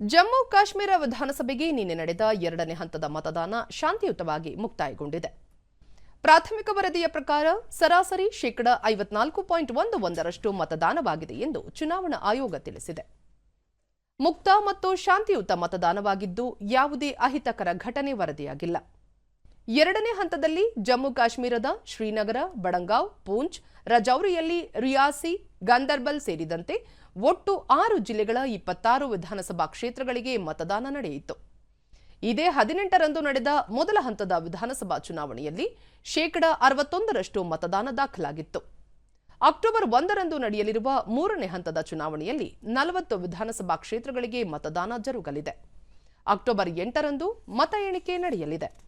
ಜಮ್ಮು ಕಾಶ್ಮೀರ ವಿಧಾನಸಭೆಗೆ ನಿನ್ನೆ ನಡೆದ ಎರಡನೇ ಹಂತದ ಮತದಾನ ಶಾಂತಿಯುತವಾಗಿ ಮುಕ್ತಾಯಗೊಂಡಿದೆ. ಪ್ರಾಥಮಿಕ ವರದಿಯ ಪ್ರಕಾರ ಸರಾಸರಿ ಶೇಕಡ ಐವತ್ನಾಲ್ಕು ಪಾಯಿಂಟ್ ಒಂದು ಒಂದರಷ್ಟು ಮತದಾನವಾಗಿದೆ ಎಂದು ಚುನಾವಣಾ ಆಯೋಗ ತಿಳಿಸಿದೆ. ಮುಕ್ತ ಮತ್ತು ಶಾಂತಿಯುತ ಮತದಾನವಾಗಿದ್ದು ಯಾವುದೇ ಅಹಿತಕರ ಘಟನೆ ವರದಿಯಾಗಿಲ್ಲ. ಎರಡನೇ ಹಂತದಲ್ಲಿ ಜಮ್ಮು ಕಾಶ್ಮೀರದ ಶ್ರೀನಗರ, ಬಡಂಗಾವ್, ಪೂಂಚ್, ರಜೌರಿಯಲ್ಲಿ ರಿಯಾಸಿ, ಗಂದರ್ಬಲ್ ಸೇರಿದಂತೆ ಒಟ್ಟು ಆರು ಜಿಲ್ಲೆಗಳ ಇಪ್ಪತ್ತಾರು ವಿಧಾನಸಭಾ ಕ್ಷೇತ್ರಗಳಿಗೆ ಮತದಾನ ನಡೆಯಿತು. ಇದೇ ಹದಿನೆಂಟರಂದು ನಡೆದ ಮೊದಲ ಹಂತದ ವಿಧಾನಸಭಾ ಚುನಾವಣೆಯಲ್ಲಿ ಶೇಕಡ ಅರವತ್ತೊಂದರಷ್ಟು ಮತದಾನ ದಾಖಲಾಗಿತ್ತು. ಅಕ್ಟೋಬರ್ ಒಂದರಂದು ನಡೆಯಲಿರುವ ಮೂರನೇ ಹಂತದ ಚುನಾವಣೆಯಲ್ಲಿ ನಲವತ್ತು ವಿಧಾನಸಭಾ ಕ್ಷೇತ್ರಗಳಿಗೆ ಮತದಾನ ಜರುಗಲಿದೆ. ಅಕ್ಟೋಬರ್ ಎಂಟರಂದು ಮತ ಎಣಿಕೆ ನಡೆಯಲಿದೆ.